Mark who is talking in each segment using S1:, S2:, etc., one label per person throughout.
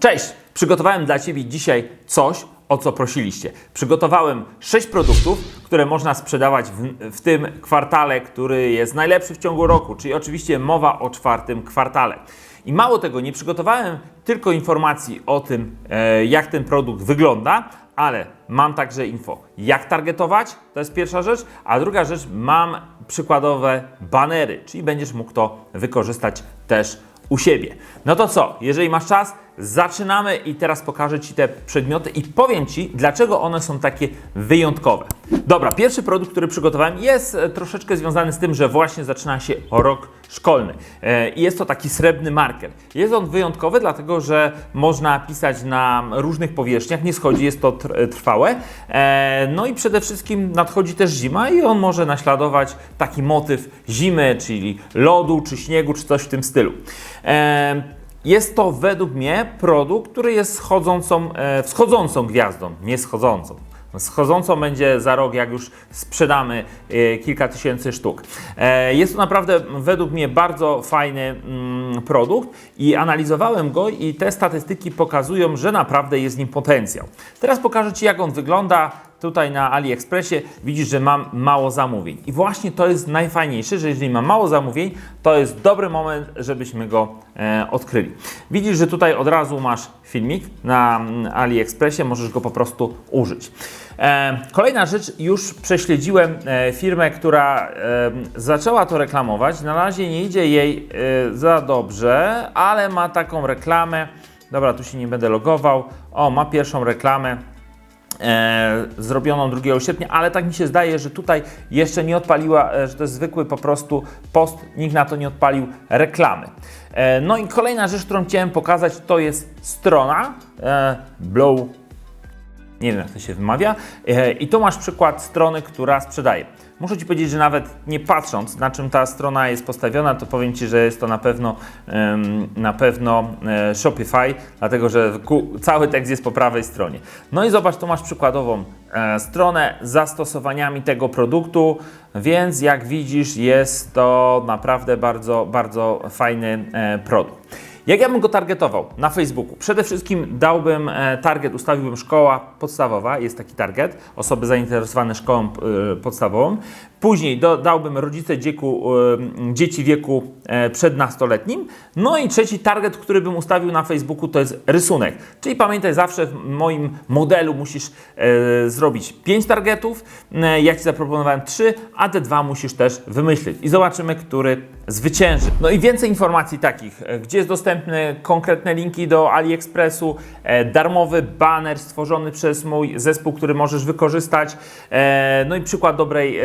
S1: Cześć! Przygotowałem dla Ciebie dzisiaj coś, o co prosiliście. Przygotowałem 6 produktów, które można sprzedawać w, w tym kwartale, który jest najlepszy w ciągu roku, czyli oczywiście mowa o czwartym kwartale. I mało tego, nie przygotowałem tylko informacji o tym, e, jak ten produkt wygląda, ale mam także info, jak targetować, to jest pierwsza rzecz, a druga rzecz, mam przykładowe banery, czyli będziesz mógł to wykorzystać też u siebie. No to co, jeżeli masz czas, zaczynamy i teraz pokażę Ci te przedmioty i powiem Ci, dlaczego one są takie wyjątkowe. Dobra, pierwszy produkt, który przygotowałem jest e, troszeczkę związany z tym, że właśnie zaczyna się rok szkolny. E, I jest to taki srebrny marker. Jest on wyjątkowy, dlatego że można pisać na różnych powierzchniach, nie schodzi, jest to tr- trwałe. E, No i przede wszystkim nadchodzi też zima i on może naśladować taki motyw zimy, czyli lodu, czy śniegu, czy coś w tym stylu. Jest to według mnie produkt, który jest schodzącą, e, wschodzącą gwiazdą, nie schodzącą. Schodzącą będzie za rok, jak już sprzedamy e, kilka tysięcy sztuk. E, Jest to naprawdę według mnie bardzo fajny mm, produkt i analizowałem go i te statystyki pokazują, że naprawdę jest w nim potencjał. Teraz pokażę Ci, jak on wygląda. Tutaj na AliExpressie widzisz, że mam mało zamówień. I właśnie to jest najfajniejsze, że jeżeli mam mało zamówień, to jest dobry moment, żebyśmy go e, odkryli. Widzisz, że tutaj od razu masz filmik na mm, AliExpressie, możesz go po prostu użyć. E, kolejna rzecz, już prześledziłem e, firmę, która e, zaczęła to reklamować. Na razie nie idzie jej e, za dobrze, ale ma taką reklamę. Dobra, tu się nie będę logował. O, ma pierwszą reklamę e, zrobioną 2 sierpnia, ale tak mi się zdaje, że tutaj jeszcze nie odpaliła, e, że to jest zwykły po prostu post, nikt na to nie odpalił reklamy. E, no i kolejna rzecz, którą chciałem pokazać, to jest strona e, Blow nie wiem jak to się wymawia. E, I tu masz przykład strony, która sprzedaje. Muszę Ci powiedzieć, że nawet nie patrząc na czym ta strona jest postawiona, to powiem Ci, że jest to na pewno, na pewno e, Shopify, dlatego że cały tekst jest po prawej stronie. No i zobacz, tu masz przykładową e, stronę z zastosowaniami tego produktu, więc jak widzisz jest to naprawdę bardzo, bardzo fajny produkt. Jak ja bym go targetował na Facebooku? Przede wszystkim dałbym e, target, ustawiłbym szkoła podstawowa, jest taki target, osoby zainteresowane szkołą e, podstawową. Później do, dałbym rodzice dzieku, dzieci wieku e, przednastoletnim. No i trzeci target, który bym ustawił na Facebooku, to jest rysunek. Czyli pamiętaj, zawsze w moim modelu musisz e, zrobić 5 targetów. E, ja Ci zaproponowałem 3, a te dwa musisz też wymyślić. I zobaczymy, który zwycięży. No i więcej informacji takich, gdzie jest dostępny konkretne linki do AliExpressu, darmowy banner stworzony przez mój zespół, który możesz wykorzystać, no i przykład dobrej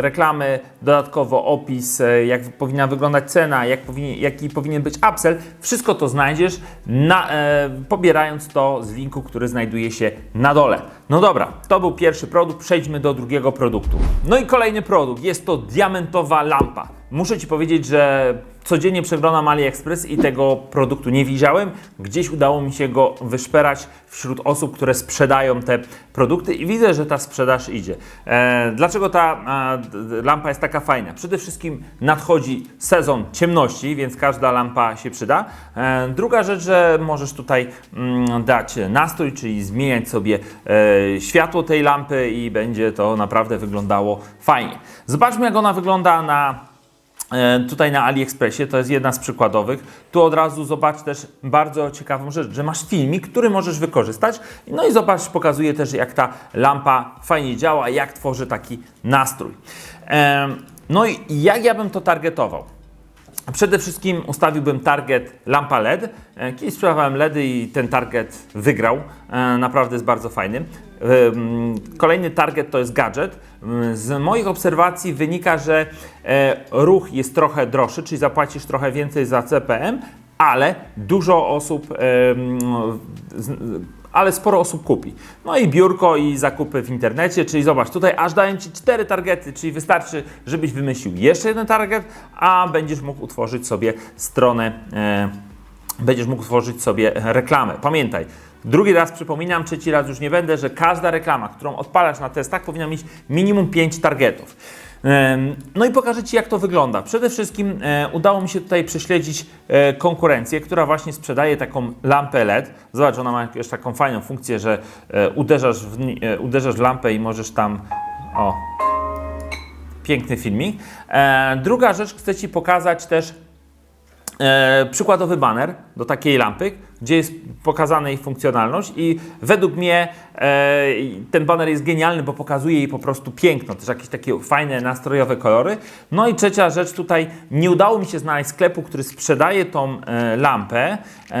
S1: reklamy, dodatkowo opis, e, jak powinna wyglądać cena, jak powinien, jaki powinien być upsell, wszystko to znajdziesz, na, e, pobierając to z linku, który znajduje się na dole. No dobra, to był pierwszy produkt, przejdźmy do drugiego produktu. No i kolejny produkt, jest to diamentowa lampa. Muszę Ci powiedzieć, że codziennie przeglądam AliExpress i tego produktu nie widziałem. Gdzieś udało mi się go wyszperać wśród osób, które sprzedają te produkty i widzę, że ta sprzedaż idzie. E, dlaczego ta e, lampa jest taka fajna? Przede wszystkim nadchodzi sezon ciemności, więc każda lampa się przyda. E, druga rzecz, że możesz tutaj mm, dać nastrój, czyli zmieniać sobie e, światło tej lampy i będzie to naprawdę wyglądało fajnie. Zobaczmy, jak ona wygląda na Tutaj na AliExpressie to jest jedna z przykładowych. Tu od razu zobacz też bardzo ciekawą rzecz, że masz filmik, który możesz wykorzystać. No i zobacz, pokazuje też jak ta lampa fajnie działa, jak tworzy taki nastrój. E, No i jak ja bym to targetował? Przede wszystkim ustawiłbym target lampa LED. E, Kiedyś sprzedawałem LEDy i ten target wygrał. E, Naprawdę jest bardzo fajny. Ym, Kolejny target to jest gadżet. Z moich obserwacji wynika, że e, ruch jest trochę droższy, czyli zapłacisz trochę więcej za CPM, ale dużo osób, ale sporo osób kupi. No i biurko i zakupy w internecie, czyli zobacz, tutaj aż daję Ci cztery targety, czyli wystarczy, żebyś wymyślił jeszcze jeden target, a będziesz mógł utworzyć sobie stronę, e, będziesz mógł tworzyć sobie reklamę. Pamiętaj, drugi raz przypominam, trzeci raz już nie będę, że każda reklama, którą odpalasz na testach, powinna mieć minimum 5 targetów. No i pokażę Ci, jak to wygląda. Przede wszystkim e, udało mi się tutaj prześledzić e, konkurencję, która właśnie sprzedaje taką lampę LED. Zobacz, ona ma jeszcze taką fajną funkcję, że e, uderzasz w, uderzasz w lampę i możesz tam. O, piękny filmik. Druga rzecz, chcę Ci pokazać też przykładowy baner do takiej lampy, gdzie jest pokazana jej funkcjonalność i według mnie e, ten baner jest genialny, bo pokazuje jej po prostu piękno, też jakieś takie fajne, nastrojowe kolory. No i trzecia rzecz, tutaj nie udało mi się znaleźć sklepu, który sprzedaje tą e, lampę, e,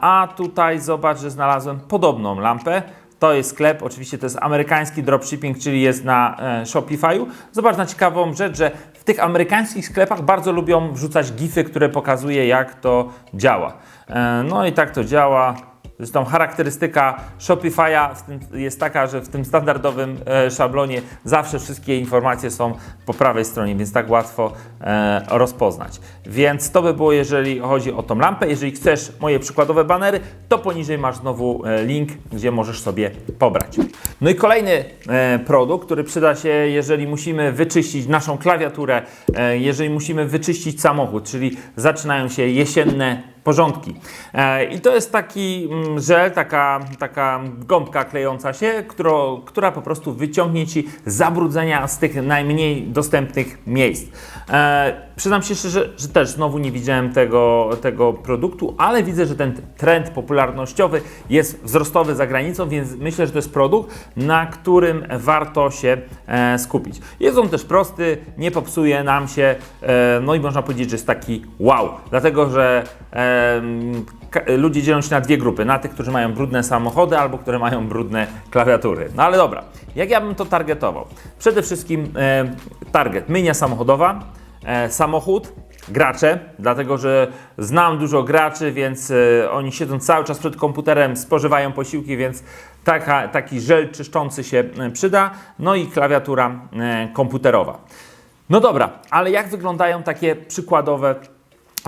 S1: a tutaj zobacz, że znalazłem podobną lampę. To jest sklep, oczywiście to jest amerykański dropshipping, czyli jest na e, Shopify'u. Zobacz na ciekawą rzecz, że w tych amerykańskich sklepach bardzo lubią wrzucać gify, które pokazuje jak to działa. E, no i tak to działa. Zresztą charakterystyka Shopify'a jest taka, że w tym standardowym e, szablonie zawsze wszystkie informacje są po prawej stronie, więc tak łatwo e, rozpoznać. Więc to by było, jeżeli chodzi o tą lampę. Jeżeli chcesz moje przykładowe banery, to poniżej masz znowu e, link, gdzie możesz sobie pobrać. No i kolejny produkt, który przyda się, jeżeli musimy wyczyścić naszą klawiaturę, jeżeli musimy wyczyścić samochód, czyli zaczynają się jesienne porządki. E, I to jest taki mm, żel, taka, taka gąbka klejąca się, którą, która po prostu wyciągnie Ci zabrudzenia z tych najmniej dostępnych miejsc. E, przyznam się szczerze, że też znowu nie widziałem tego, tego produktu, ale widzę, że ten trend popularnościowy jest wzrostowy za granicą, więc myślę, że to jest produkt, na którym warto się e, skupić. Jest on też prosty, nie popsuje nam się, no i można powiedzieć, że jest taki wow, dlatego że ludzie dzielą się na dwie grupy, na tych, którzy mają brudne samochody albo które mają brudne klawiatury. No ale dobra, jak ja bym to targetował? Przede wszystkim target, myjnia samochodowa, e, samochód, gracze, dlatego że znam dużo graczy, więc e, oni siedzą cały czas przed komputerem, spożywają posiłki, więc taka, taki żel czyszczący się e, przyda, no i klawiatura komputerowa. No dobra, ale jak wyglądają takie przykładowe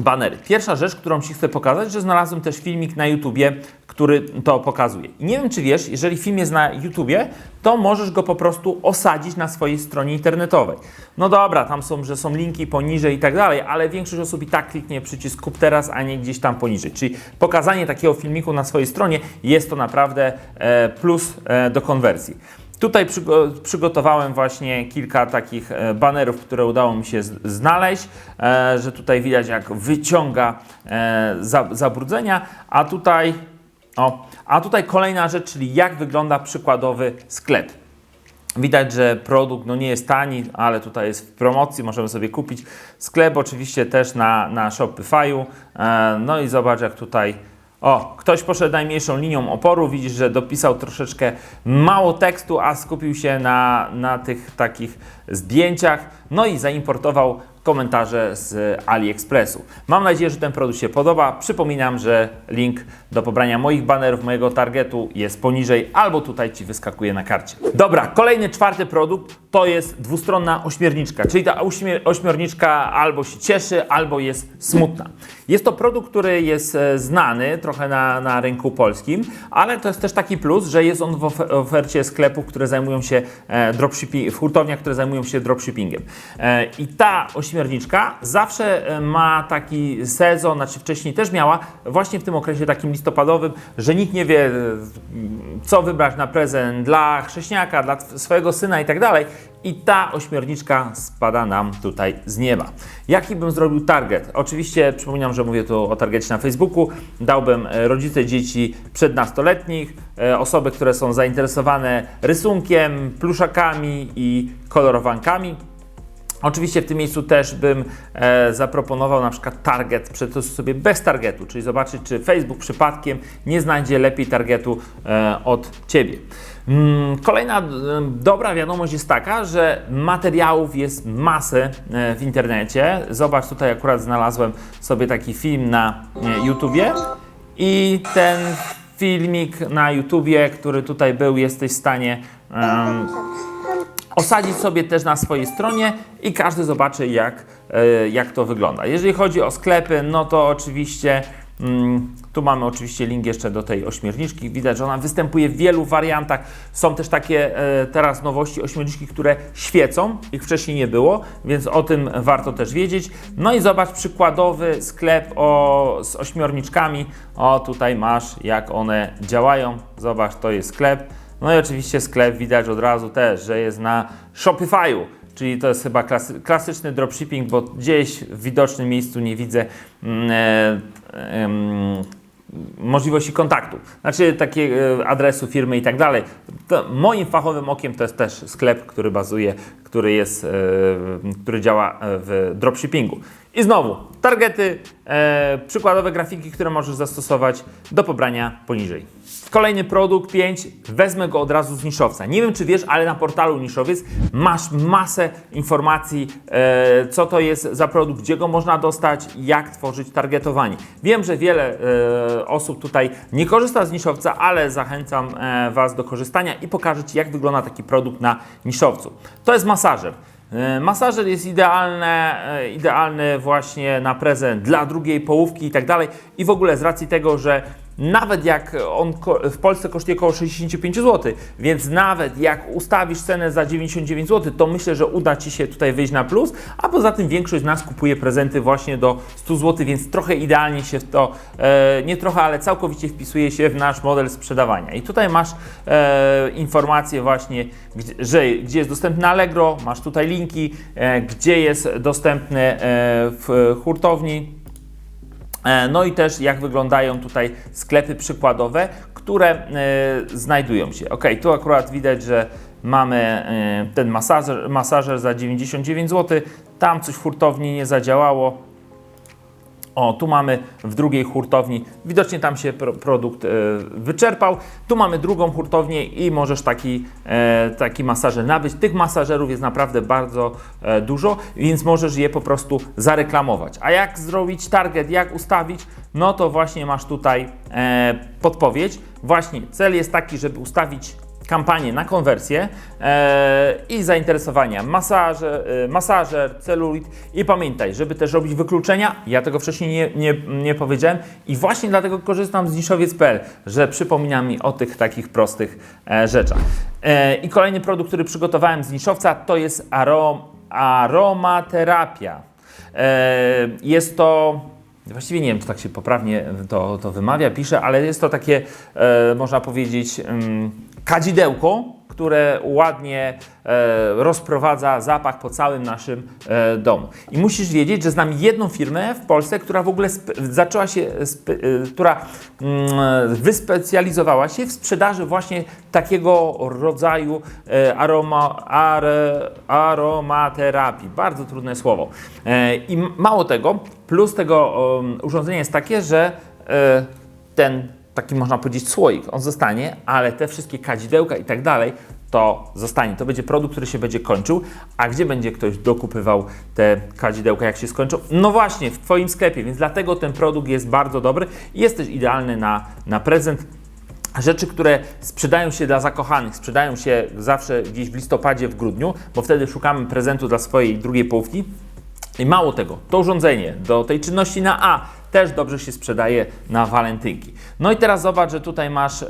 S1: banery. Pierwsza rzecz, którą Ci chcę pokazać, że znalazłem też filmik na YouTubie, który to pokazuje. Nie wiem, czy wiesz, jeżeli film jest na YouTubie, to możesz go po prostu osadzić na swojej stronie internetowej. No dobra, tam są, że są linki poniżej i tak dalej, ale większość osób i tak kliknie przycisk kup teraz, a nie gdzieś tam poniżej. Czyli pokazanie takiego filmiku na swojej stronie jest to naprawdę e, plus e, do konwersji. Tutaj przygo- przygotowałem właśnie kilka takich e, banerów, które udało mi się znaleźć, e, że tutaj widać jak wyciąga e, za- zabrudzenia, a tutaj, o, a tutaj kolejna rzecz, czyli jak wygląda przykładowy sklep. Widać, że produkt no nie jest tani, ale tutaj jest w promocji, możemy sobie kupić. Sklep oczywiście też na, na Shopify'u. E, no i zobacz jak tutaj o, ktoś poszedł najmniejszą linią oporu, widzisz, że dopisał troszeczkę mało tekstu, a skupił się na, na tych takich zdjęciach, no i zaimportował komentarze z AliExpressu. Mam nadzieję, że ten produkt się podoba. Przypominam, że link do pobrania moich banerów, mojego targetu jest poniżej albo tutaj Ci wyskakuje na karcie. Dobra, kolejny, czwarty produkt to jest dwustronna ośmiorniczka, czyli ta ośmiorniczka albo się cieszy, albo jest smutna. Jest to produkt, który jest e, znany trochę na, na rynku polskim, ale to jest też taki plus, że jest on w ofe- ofercie sklepów, które zajmują się e, dropshipping, w hurtowniach, które zajmują się dropshippingiem. E, I ta ośmiorniczka zawsze e, ma taki sezon, znaczy wcześniej też miała, właśnie w tym okresie takim listopadowym, że nikt nie wie, e, co wybrać na prezent dla chrześniaka, dla swojego syna i tak dalej. I ta ośmiorniczka spada nam tutaj z nieba. Jaki bym zrobił target? Oczywiście przypominam, że mówię tu o targecie na Facebooku. Dałbym e, rodzice dzieci przednastoletnich, osoby, które są zainteresowane rysunkiem, pluszakami i kolorowankami. Oczywiście w tym miejscu też bym e, zaproponował na przykład target, przetestuj sobie bez targetu, czyli zobaczyć, czy Facebook przypadkiem nie znajdzie lepiej targetu e, od Ciebie. Mm, Kolejna e, dobra wiadomość jest taka, że materiałów jest masę e, w internecie. Zobacz, tutaj akurat znalazłem sobie taki film na e, YouTubie i ten filmik na YouTubie, który tutaj był, jesteś w stanie osadzić sobie też na swojej stronie i każdy zobaczy, jak, e, jak to wygląda. Jeżeli chodzi o sklepy, no to oczywiście Mm, tu mamy oczywiście link jeszcze do tej ośmiorniczki. Widać, że ona występuje w wielu wariantach. Są też takie e, teraz nowości ośmiorniczki, które świecą. Ich wcześniej nie było, więc o tym warto też wiedzieć. No i zobacz przykładowy sklep o, z ośmiorniczkami. O, tutaj masz jak one działają. Zobacz, to jest sklep. No i oczywiście sklep widać od razu też, że jest na Shopify'u. Czyli to jest chyba klasy, klasyczny dropshipping, bo gdzieś w widocznym miejscu nie widzę mm, e, możliwości kontaktu, znaczy takiego e, adresu firmy i tak dalej. Moim fachowym okiem to jest też sklep, który bazuje, który jest, e, który działa w dropshippingu. I znowu, targety, e, przykładowe grafiki, które możesz zastosować do pobrania poniżej. Kolejny produkt 5, wezmę go od razu z niszowca. Nie wiem, czy wiesz, ale na portalu Niszowiec masz masę informacji, e, co to jest za produkt, gdzie go można dostać, jak tworzyć targetowanie. Wiem, że wiele e, osób tutaj nie korzysta z niszowca, ale zachęcam e, Was do korzystania i pokażę Ci, jak wygląda taki produkt na niszowcu. To jest masażer. E, Masażer jest idealny, e, idealny właśnie na prezent dla drugiej połówki i tak dalej. I w ogóle z racji tego, że nawet jak on w Polsce kosztuje około 65 zł, więc nawet jak ustawisz cenę za 99 zł, to myślę, że uda Ci się tutaj wyjść na plus, a poza tym większość z nas kupuje prezenty właśnie do 100 zł, więc trochę idealnie się w to, e, nie trochę, ale całkowicie wpisuje się w nasz model sprzedawania. I tutaj masz e, informacje właśnie, że, gdzie jest dostępne Allegro, masz tutaj linki, e, gdzie jest dostępne e, w hurtowni, No i też jak wyglądają tutaj sklepy przykładowe, które e, znajdują się. Ok, tu akurat widać, że mamy e, ten masażer, masażer za 99 zł. Tam coś w hurtowni nie zadziałało. O, tu mamy w drugiej hurtowni, widocznie tam się pro, produkt e, wyczerpał. Tu mamy drugą hurtownię i możesz taki, e, taki masażer nabyć. Tych masażerów jest naprawdę bardzo e, dużo, więc możesz je po prostu zareklamować. A jak zrobić target, jak ustawić, no to właśnie masz tutaj e, podpowiedź. Właśnie cel jest taki, żeby ustawić kampanię na konwersję e, i zainteresowania masaże, e, masażer, celulit i pamiętaj, żeby też robić wykluczenia, ja tego wcześniej nie, nie, nie powiedziałem i właśnie dlatego korzystam z niszowiec.pl, że przypomina mi o tych takich prostych e, rzeczach. I kolejny produkt, który przygotowałem z niszowca to jest arom, aromaterapia. Jest to Właściwie nie wiem, czy tak się poprawnie to, to wymawia, pisze, ale jest to takie, e, można powiedzieć, mm, kadzidełko, które ładnie e, rozprowadza zapach po całym naszym e, domu. I musisz wiedzieć, że znam jedną firmę w Polsce, która w ogóle zaczęła się, e, która mm, wyspecjalizowała się w sprzedaży właśnie takiego rodzaju aroma, are, aromaterapii. Bardzo trudne słowo. I mało tego, plus tego urządzenia jest takie, że ten taki można powiedzieć słoik, on zostanie, ale te wszystkie kadzidełka i tak dalej, to zostanie. To będzie produkt, który się będzie kończył. A gdzie będzie ktoś dokupywał te kadzidełka, jak się skończą? No właśnie, w Twoim sklepie, więc dlatego ten produkt jest bardzo dobry i jest też idealny na, na prezent. Rzeczy, które sprzedają się dla zakochanych, sprzedają się zawsze gdzieś w listopadzie, w grudniu, bo wtedy szukamy prezentu dla swojej drugiej połówki. I mało tego, to urządzenie do tej czynności na A też dobrze się sprzedaje na walentynki. No i teraz zobacz, że tutaj masz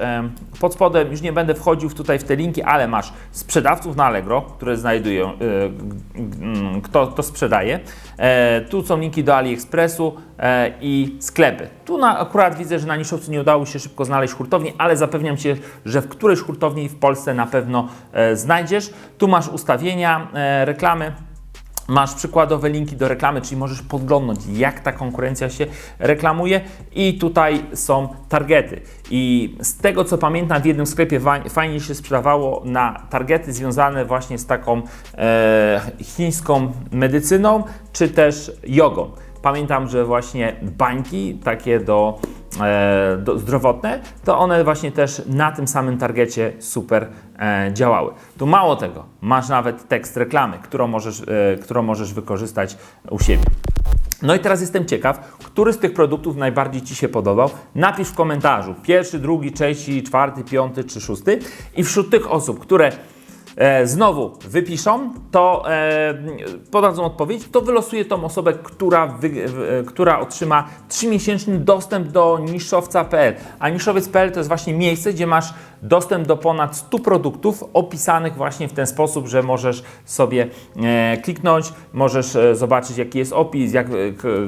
S1: pod spodem, już nie będę wchodził tutaj w te linki, ale masz sprzedawców na Allegro, które znajdują, mm, kto to sprzedaje. E, tu są linki do AliExpressu e, i sklepy. Tu na, akurat widzę, że na niszowcu nie udało się szybko znaleźć hurtowni, ale zapewniam Cię, że w którejś hurtowni w Polsce na pewno e, znajdziesz. Tu masz ustawienia, e, reklamy. Masz przykładowe linki do reklamy, czyli możesz podglądnąć, jak ta konkurencja się reklamuje, i tutaj są targety. I z tego co pamiętam, w jednym sklepie fajnie się sprzedawało na targety związane właśnie z taką e, chińską medycyną, czy też jogą. Pamiętam, że właśnie bańki takie do, e, do zdrowotne, to one właśnie też na tym samym targecie super e, działały. Tu mało tego, masz nawet tekst reklamy, którą możesz, e, którą możesz wykorzystać u siebie. No i teraz jestem ciekaw, który z tych produktów najbardziej Ci się podobał. Napisz w komentarzu pierwszy, drugi, trzeci, czwarty, piąty czy szósty. I wśród tych osób, które e, znowu wypiszą, to e, podadzą odpowiedź, to wylosuje tą osobę, która, wy, w, która otrzyma 3-miesięczny dostęp do niszowca.pl. A niszowiec.pl to jest właśnie miejsce, gdzie masz dostęp do ponad 100 produktów opisanych właśnie w ten sposób, że możesz sobie e, kliknąć, możesz e, zobaczyć jaki jest opis, jak, e,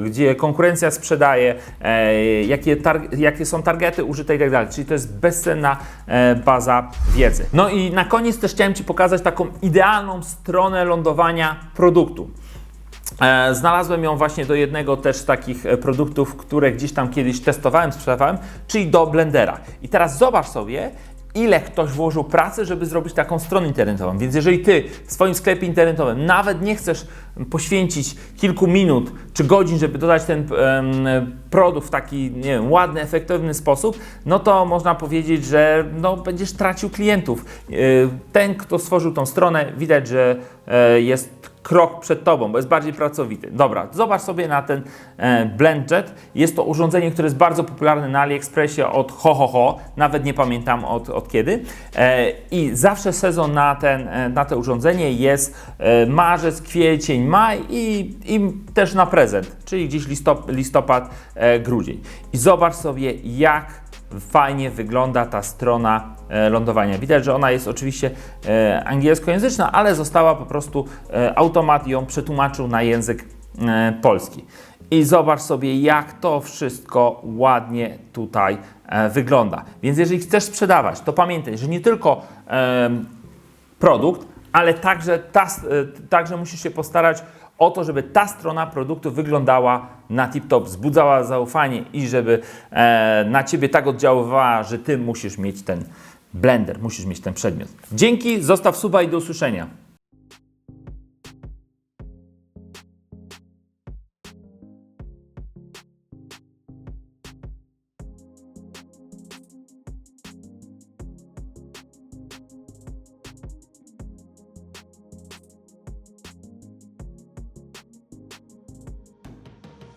S1: gdzie konkurencja sprzedaje, e, jakie, jakie są targety użyte i tak. Czyli to jest bezcenna e, baza wiedzy. No i na koniec też chciałem Ci pokazać taką idealną stronę lądowania produktu. E, Znalazłem ją właśnie do jednego też z takich e, produktów, które gdzieś tam kiedyś testowałem, sprzedawałem, czyli do Blendera. I teraz zobacz sobie, ile ktoś włożył pracy, żeby zrobić taką stronę internetową. Więc jeżeli Ty w swoim sklepie internetowym nawet nie chcesz poświęcić kilku minut czy godzin, żeby dodać ten produkt w taki nie wiem, ładny, efektywny sposób, no to można powiedzieć, że no, będziesz tracił klientów. E, Ten, kto stworzył tą stronę, widać, że e, jest krok przed tobą, bo jest bardziej pracowity. Dobra, zobacz sobie na ten e, BlendJet. Jest to urządzenie, które jest bardzo popularne na AliExpressie od ho, ho, ho. Nawet nie pamiętam od, od kiedy. E, I zawsze sezon na, ten, e, na to urządzenie jest e, marzec, kwiecień, maj i, i też na prezent, czyli gdzieś listop, listopad, e, grudzień. I zobacz sobie, jak fajnie wygląda ta strona e, lądowania. Widać, że ona jest oczywiście e, angielskojęzyczna, ale została po prostu, e, automat ją przetłumaczył na język polski. I zobacz sobie, jak to wszystko ładnie tutaj wygląda. Więc jeżeli chcesz sprzedawać, to pamiętaj, że nie tylko produkt, ale także, ta, także musisz się postarać o to, żeby ta strona produktu wyglądała na tip-top, wzbudzała zaufanie i żeby e, na Ciebie tak oddziaływała, że Ty musisz mieć ten blender, musisz mieć ten przedmiot. Dzięki, zostaw suba i do usłyszenia.